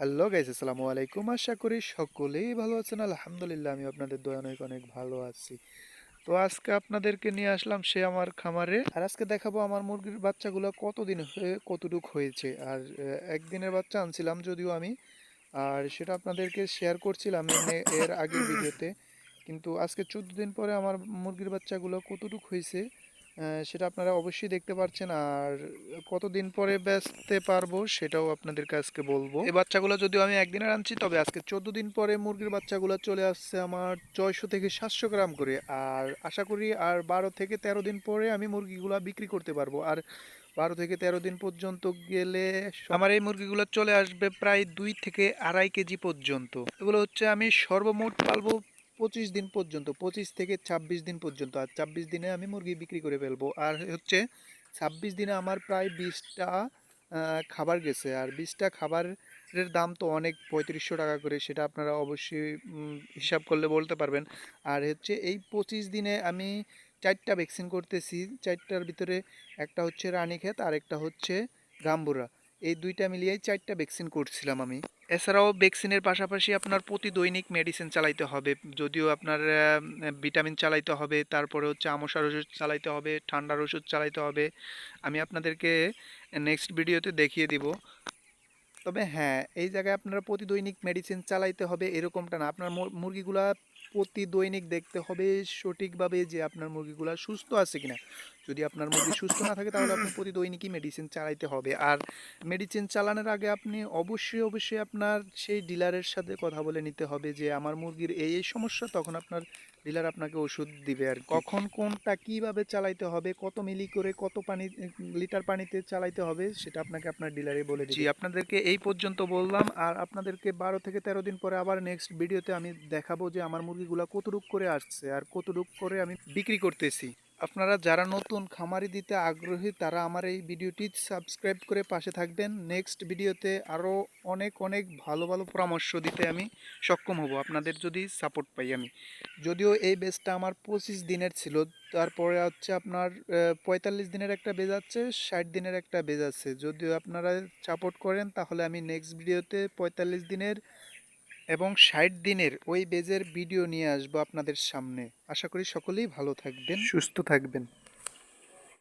Hello guys আসসালামু আলাইকুম। আশা করি সকলেই ভালো আছেন। আলহামদুলিল্লাহ আমি আপনাদের দয়া অনেক অনেক ভালো আছি। তো আজকে আপনাদেরকে নিয়ে আসলাম সে আমার খামারে। আর আজকে দেখাবো আমার মুরগির বাচ্চাগুলো কতদিন হয়ে কতটুক হয়েছে। আর একদিনের বাচ্চা আনছিলাম যদিও আমি। আর সেটা আপনাদেরকে শেয়ার করছিলাম এর আগের ভিডিওতে। কিন্তু আজকে চোদ্দ দিন পরে আমার মুরগির বাচ্চাগুলো কতটুক হয়েছে সেটা আপনারা অবশ্যই দেখতে পাচ্ছেন আর কতদিন পরে বেচতে পারব সেটাও আপনাদেরকে আজকে বলব। এই বাচ্চাগুলো যদিও আমি একদিনে আনছি তবে আজকে চোদ্দ দিন পরে মুরগির বাচ্চাগুলো চলে আসছে আমার ছয়শো থেকে সাতশো গ্রাম করে। আর আশা করি আর বারো থেকে তেরো দিন পরে আমি মুরগিগুলো বিক্রি করতে পারব। আর বারো থেকে তেরো দিন পর্যন্ত গেলে আমার এই মুরগিগুলো চলে আসবে প্রায় দুই থেকে আড়াই কেজি পর্যন্ত। এগুলো হচ্ছে আমি সর্বমোট পালবো পঁচিশ দিন পর্যন্ত, পঁচিশ থেকে ছাব্বিশ দিন পর্যন্ত, আর ছাব্বিশ দিনে আমি মুরগি বিক্রি করে ফেলব। আর হচ্ছে ছাব্বিশ দিনে আমার প্রায় বিশটা খাবার গেছে, আর বিশটা খাবারের দাম তো অনেক, পঁয়ত্রিশশো টাকা করে, সেটা আপনারা অবশ্যই হিসাব করলে বলতে পারবেন। আর হচ্ছে এই পঁচিশ দিনে আমি চারটা ভ্যাকসিন করতেছি, চারটার ভিতরে একটা হচ্ছে রানীক্ষেত আর একটা হচ্ছে গাম্বুরা। এই দুইটা মিলিয়েই চারটা ভ্যাকসিন করছিলাম আমি। এছাড়াও ভ্যাকসিনের পাশাপাশি আপনার প্রতি দৈনিক মেডিসিন চালাইতে হবে, যদিও আপনার ভিটামিন চালাইতে হবে, তারপরে হচ্ছে আমশার ওষুধ চালাইতে হবে, ঠান্ডার ওষুধ চালাইতে হবে। আমি আপনাদেরকে নেক্সট ভিডিওতে দেখিয়ে দিব। তবে হ্যাঁ এই জায়গায় আপনারা প্রতি দৈনিক মেডিসিন চালাইতে হবে এরকমটা না। আপনার মুর- মুরগিগুলা প্রতি দৈনিক দেখতে হবে সঠিকভাবে যে আপনার মুরগিগুলা সুস্থ আছে কিনা। যদি আপনার মুরগি সুস্থ না থাকে, তাহলে আপনি প্রতি দৈনিকই মেডিসিন চালাইতে হবে। আর মেডিসিন চালানোর আগে আপনি অবশ্যই অবশ্যই আপনার সেই ডিলারের সাথে কথা বলে নিতে হবে যে, আমার মুরগির এই এই সমস্যা তখন আপনার ডিলার আপনাকে ওষুধ দিবে। আর কখন কোনটা কীভাবে চালাইতে হবে, কত মিলি করে কত পানি, লিটার পানিতে চালাইতে হবে, সেটা আপনাকে আপনার ডিলারে বলে দিচ্ছি আপনাদেরকে এই পর্যন্ত বললাম। আর আপনাদেরকে বারো থেকে তেরো দিন পরে আবার নেক্সট ভিডিওতে আমি দেখাবো যে, আমার মুরগিগুলা কতটুক করে আসছে আর কতটুক করে আমি বিক্রি করতেছি। আপনারা যারা নতুন খামারি দিতে আগ্রহী, তারা আমার এই ভিডিওটি সাবস্ক্রাইব করে পাশে থাকবেন। নেক্সট ভিডিওতে আরও অনেক অনেক ভালো ভালো পরামর্শ দিতে আমি সক্ষম হব। আপনাদের যদি সাপোর্ট পাই আমি। যদিও এই বেজটা আমার পঁচিশ দিনের ছিল, তারপরে হচ্ছে আপনার পঁয়তাল্লিশ দিনের একটা বেজ আছে, ষাট দিনের একটা বেজ আছে। যদিও আপনারা সাপোর্ট করেন, তাহলে আমি নেক্সট ভিডিওতে পঁয়তাল্লিশ দিনের এবং ষাট দিনের ওই বেজের ভিডিও নিয়ে আসব আপনাদের সামনে। আশা করি সকলেই ভালো থাকবেন, সুস্থ থাকবেন।